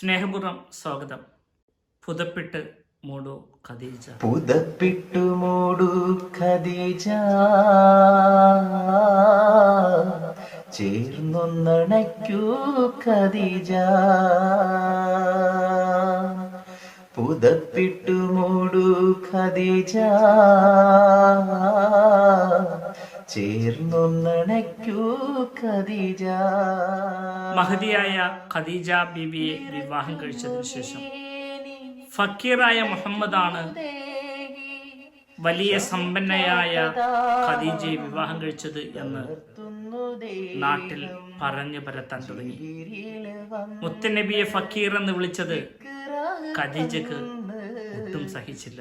സ്നേഹപൂർവം സ്വാഗതം. പുതപ്പിട്ട് മൂടു ഖദീജ. പുതപ്പിട്ടു മൂടു ഖദീജ. ചേർന്നൊന്നണയ്ക്കൂ ഖദീജ. പുതപ്പിട്ടു മൂടു ഖദീജ. ചേർന്നൊന്നണയ്ക്കൂ ഖദീജ. മഹതിയായ ഖദീജ ബിബിയെ വിവാഹം കഴിച്ചതിനു ശേഷം ഫക്കീറായ മുഹമ്മദാണ് വലിയ സമ്പന്നയായ ഖദീജയെ വിവാഹം കഴിച്ചത് എന്ന് നാട്ടിൽ പറഞ്ഞു പരത്താൻ തുടങ്ങി. മുത്തനബിയെ ഫക്കീർ എന്ന് വിളിച്ചത് ഖദീജക്ക് ഒട്ടും സഹിച്ചില്ല.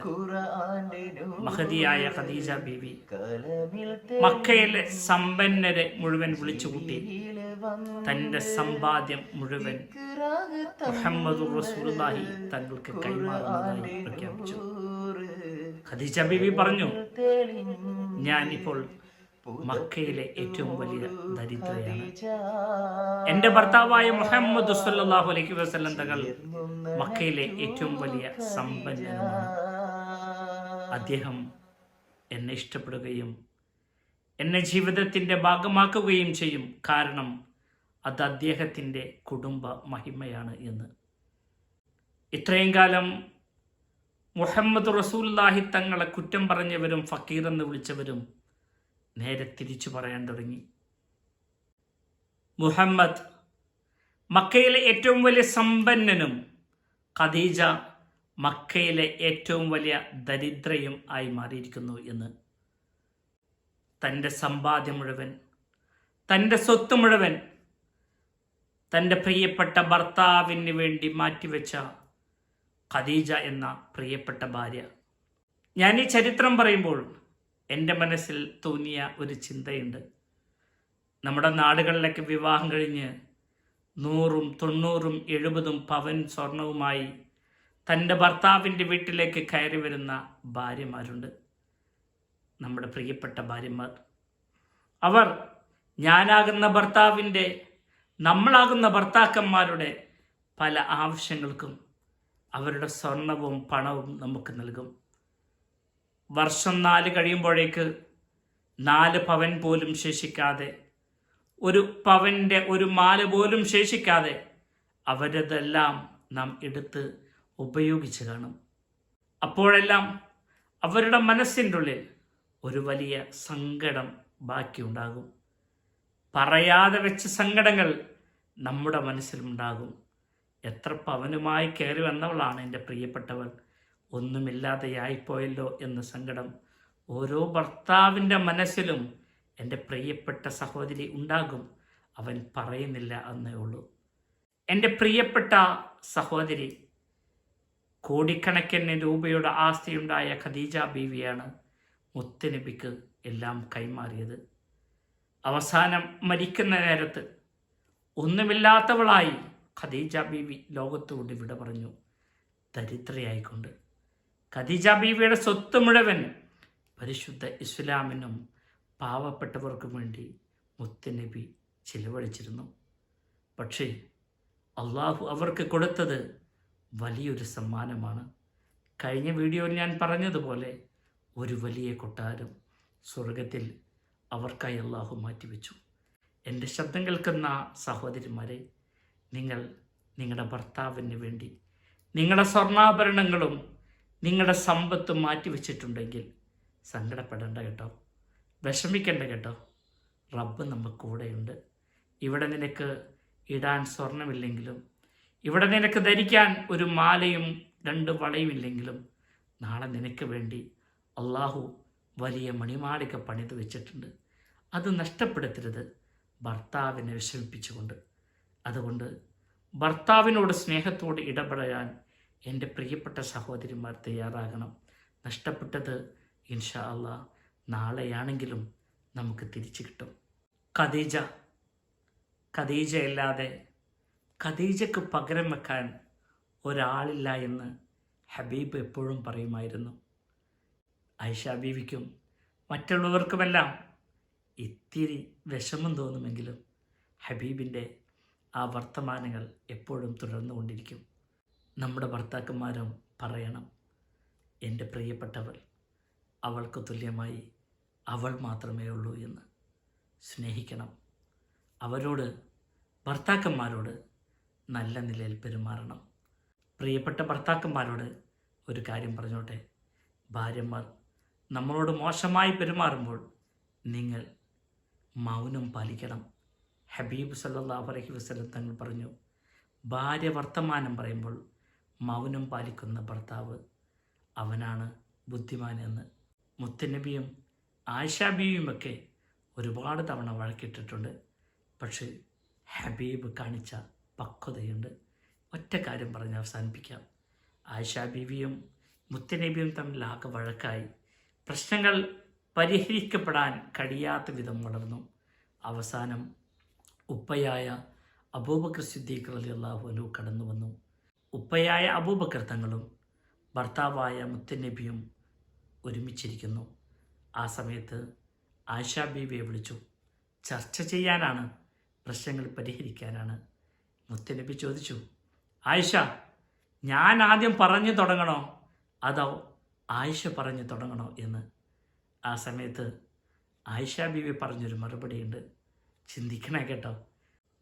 മഹതിയായ ഖദീജ ബീവി മക്കയിലെ സമ്പന്നരെ മുഴുവൻ വിളിച്ചുകൂട്ടി. തന്റെ സമ്പാദ്യം മുഴുവൻ മുഹമ്മദ് റസൂലുള്ളാഹി തങ്ങൾക്ക് കൈമാറുന്നതായി പ്രഖ്യാപിച്ചു. ഖദീജ ബീവി പറഞ്ഞു ഞാൻ ഇപ്പോൾ മക്കയിലെ ഏറ്റവും വലിയ ദരിദ്രയാണ്. എന്റെ ഭർത്താവായ മുഹമ്മദ് സല്ലല്ലാഹു അലൈഹി വസല്ലം തങ്ങൾ മക്കയിലെ ഏറ്റവും വലിയ സമ്പന്നനുമാണ്. അദ്ദേഹം എന്നെ ഇഷ്ടപ്പെടുകയും എന്നെ ജീവിതത്തിന്റെ ഭാഗമാക്കുകയും ചെയ്യും. കാരണം അത് അദ്ദേഹത്തിന്റെ കുടുംബ മഹിമയാണ് എന്ന്. ഇത്രയും കാലം മുഹമ്മദ് റസൂല്ലാഹി തങ്ങളെ കുറ്റം പറഞ്ഞവരും ഫക്കീർ എന്ന് വിളിച്ചവരും നേരെ തിരിച്ചു പറയാൻ തുടങ്ങി. മുഹമ്മദ് മക്കയിലെ ഏറ്റവും വലിയ സമ്പന്നനും ഖദീജ മക്കയിലെ ഏറ്റവും വലിയ ദരിദ്രയും ആയി മാറിയിരിക്കുന്നു എന്ന്. തന്റെ സമ്പാദ്യം മുഴുവൻ തന്റെ സ്വത്ത് മുഴുവൻ തന്റെ പ്രിയപ്പെട്ട ഭർത്താവിന് വേണ്ടി മാറ്റിവെച്ച ഖദീജ എന്ന പ്രിയപ്പെട്ട ഭാര്യ. ഞാൻ ഈ ചരിത്രം പറയുമ്പോൾ എന്റെ മനസ്സിൽ തോന്നിയ ഒരു ചിന്തയുണ്ട്. നമ്മുടെ നാടുകളിലൊക്കെ വിവാഹം കഴിഞ്ഞ് നൂറും തൊണ്ണൂറും എഴുപതും പവൻ സ്വർണവുമായി തന്റെ ഭർത്താവിന്റെ വീട്ടിലേക്ക് കയറി വരുന്ന ഭാര്യമാരുണ്ട്. നമ്മുടെ പ്രിയപ്പെട്ട ഭാര്യമാർ. അവർ ഞാനാകുന്ന ഭർത്താവിന്റെ നമ്മളാകുന്ന ഭർത്താക്കന്മാരുടെ പല ആവശ്യങ്ങൾക്കും അവരുടെ സ്വർണവും പണവും നമുക്ക് നൽകും. വർഷം നാല് കഴിയുമ്പോഴേക്ക് നാല് പവൻ പോലും ശേഷിക്കാതെ ഒരു പവന്റെ ഒരു മാല പോലും ശേഷിക്കാതെ അവരതെല്ലാം നാം എടുത്ത് ഉപയോഗിച്ച് കാണും. അപ്പോഴെല്ലാം അവരുടെ മനസ്സിന്റെ ഉള്ളിൽ ഒരു വലിയ സങ്കടം ബാക്കിയുണ്ടാകും. പറയാതെ വെച്ച സങ്കടങ്ങൾ നമ്മുടെ മനസ്സിലുണ്ടാകും. എത്ര പവനുമായി കയറി വന്നവളാണ് എന്റെ പ്രിയപ്പെട്ടവൾ. ഒന്നുമില്ലാതെയായിപ്പോയല്ലോ എന്ന സങ്കടം ഓരോ ഭർത്താവിന്റെ മനസ്സിലും എന്റെ പ്രിയപ്പെട്ട സഹോദരി ഉണ്ടാകും. അവൻ പറയുന്നില്ല എന്നേ ഉള്ളൂ. എന്റെ പ്രിയപ്പെട്ട സഹോദരി കോടിക്കണക്കിന് രൂപയുടെ ആസ്തിയുണ്ടായ ഖദീജ ബീവിയാണ് മുത്തനബിക്ക് എല്ലാം കൈമാറിയത്. അവസാനം മരിക്കുന്ന നേരത്ത് ഒന്നുമില്ലാത്തവളായി ഖദീജ ബീവി ലോകത്തോട് വിട പറഞ്ഞു. ദരിദ്രയായിക്കൊണ്ട് ഖദീജ ബീവിയുടെ സ്വത്ത് മുഴുവൻ പരിശുദ്ധ ഇസ്ലാമിനും പാവപ്പെട്ടവർക്കും വേണ്ടി മുത്തനബി ചിലവഴിച്ചിരുന്നു. പക്ഷേ അള്ളാഹു അവർക്ക് കൊടുത്തത് വലിയൊരു സമ്മാനമാണ്. കഴിഞ്ഞ വീഡിയോയിൽ ഞാൻ പറഞ്ഞതുപോലെ ഒരു വലിയ കൊട്ടാരം സ്വർഗത്തിൽ അവർക്കായി അള്ളാഹു മാറ്റിവെച്ചു. എന്റെ ശബ്ദം കേൾക്കുന്ന സഹോദരിമാരെ നിങ്ങൾ നിങ്ങളുടെ ഭർത്താവിന് വേണ്ടി നിങ്ങളുടെ സ്വർണാഭരണങ്ങളും നിങ്ങളുടെ സമ്പത്ത് മാറ്റി വെച്ചിട്ടുണ്ടെങ്കിൽ സങ്കടപ്പെടേണ്ട കേട്ടോ. വിഷമിക്കേണ്ട കേട്ടോ. റബ്ബ് നമുക്ക് കൂടെയുണ്ട്. ഇവിടെ നിനക്ക് ഇടാൻ സ്വർണമില്ലെങ്കിലും ഇവിടെ നിനക്ക് ധരിക്കാൻ ഒരു മാലയും രണ്ട് വളയും ഇല്ലെങ്കിലും നാളെ നിനക്ക് വേണ്ടി അള്ളാഹു വലിയ മണിമാളിക പണിത് വെച്ചിട്ടുണ്ട്. അത് നഷ്ടപ്പെടുത്തരുത്. ഭർത്താവിനെ വിഷമിപ്പിച്ചുകൊണ്ട്. അതുകൊണ്ട് ഭർത്താവിനോട് സ്നേഹത്തോട് ഇടപെടാൻ എന്റെ പ്രിയപ്പെട്ട സഹോദരിമാർ തയ്യാറാകണം. നഷ്ടപ്പെട്ടത് ഇൻഷാ അള്ളാ നാളെയാണെങ്കിലും നമുക്ക് തിരിച്ചു കിട്ടും. ഖദീജ ഖദീജ അല്ലാതെ ഖദീജക്ക് പകരം വെക്കാൻ ഒരാളില്ല എന്ന് ഹബീബ് എപ്പോഴും പറയുമായിരുന്നു. ഐഷ ബീവിക്കും മറ്റുള്ളവർക്കുമെല്ലാം ഇത്തിരി വിഷമം തോന്നുമെങ്കിലും ഹബീബിന്റെ ആ വർത്തമാനങ്ങൾ എപ്പോഴും തുടർന്നുകൊണ്ടിരിക്കും. നമ്മുടെ ഭർത്താക്കന്മാരും പറയണം എന്റെ പ്രിയപ്പെട്ടവൾ അവൾക്ക് തുല്യമായി അവൾ മാത്രമേ ഉള്ളൂ എന്ന് സ്നേഹിക്കണം. അവരോട് ഭർത്താക്കന്മാരോട് നല്ല നിലയിൽ പെരുമാറണം. പ്രിയപ്പെട്ട ഭർത്താക്കന്മാരോട് ഒരു കാര്യം പറഞ്ഞോട്ടെ? ഭാര്യമാർ നമ്മളോട് മോശമായി പെരുമാറുമ്പോൾ നിങ്ങൾ മൗനം പാലിക്കണം. ഹബീബ് സല്ലല്ലാഹു അലൈഹി വസല്ലം തങ്ങൾ പറഞ്ഞു ഭാര്യ വർത്തമാനം പറയുമ്പോൾ മൗനം പാലിക്കുന്ന ഭർത്താവ് അവനാണ് ബുദ്ധിമാൻ എന്ന് മുത്തനബിയും ആയിഷാബിയുമൊക്കെ ഒരുപാട് തവണ വഴക്കിട്ടിട്ടുണ്ട്. പക്ഷേ ഹബീബ് കാണിച്ച പക്വതയുണ്ട്. ഒറ്റ കാര്യം പറഞ്ഞ് അവസാനിപ്പിക്കാം. ആയിഷാ ബീവിയും മുത്തനബിയും തമ്മിൽ ആകെ വഴക്കായി പ്രശ്നങ്ങൾ പരിഹരിക്കപ്പെടാൻ കഴിയാത്ത വിധം വളർന്നു. അവസാനം ഉപ്പയായ അബൂബക്കർ സിദ്ദീഖ് അലി അള്ളാഹുനു കടന്നു വന്നു ഉപ്പയായ അബൂബക്കർ തങ്ങളും ഭർത്താവായ മുത്തനബിയും ഒരുമിച്ചിരിക്കുന്നു. ആ സമയത്ത് ആയിഷാ ബീവിയെ വിളിച്ചു. ചർച്ച ചെയ്യാനാണ് പ്രശ്നങ്ങൾ പരിഹരിക്കാനാണ്. മുത്തനബി ചോദിച്ചു ആയിഷ ഞാൻ ആദ്യം പറഞ്ഞു തുടങ്ങണോ? അതോ ആയിഷ പറഞ്ഞു തുടങ്ങണോ എന്ന്? ആ സമയത്ത് ആയിഷ ബീവി പറഞ്ഞൊരു മറുപടിയുണ്ട്. ചിന്തിക്കണേ കേട്ടോ.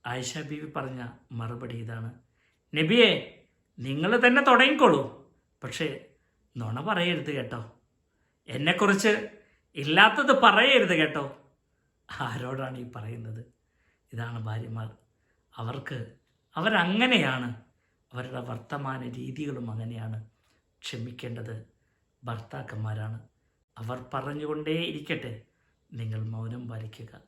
ആയിഷ ബീവി പറഞ്ഞ മറുപടി ഇതാണ്. നബിയെ നിങ്ങൾ തന്നെ തുടങ്ങിക്കോളൂ. പക്ഷേ നുണ പറയരുത് കേട്ടോ. എന്നെക്കുറിച്ച് ഇല്ലാത്തത് പറയരുത് കേട്ടോ. ആരോടാണ് ഈ പറയുന്നത്? ഇതാണ് ഭാര്യമാർ. അവർക്ക് അവരങ്ങനെയാണ്. അവരുടെ വർത്തമാന രീതികളും അങ്ങനെയാണ്. ക്ഷമിക്കേണ്ടത് ഭർത്താക്കന്മാരാണ്. അവർ പറഞ്ഞുകൊണ്ടേ ഇരിക്കട്ടെ നിങ്ങൾ മൗനം പാലിക്കുക.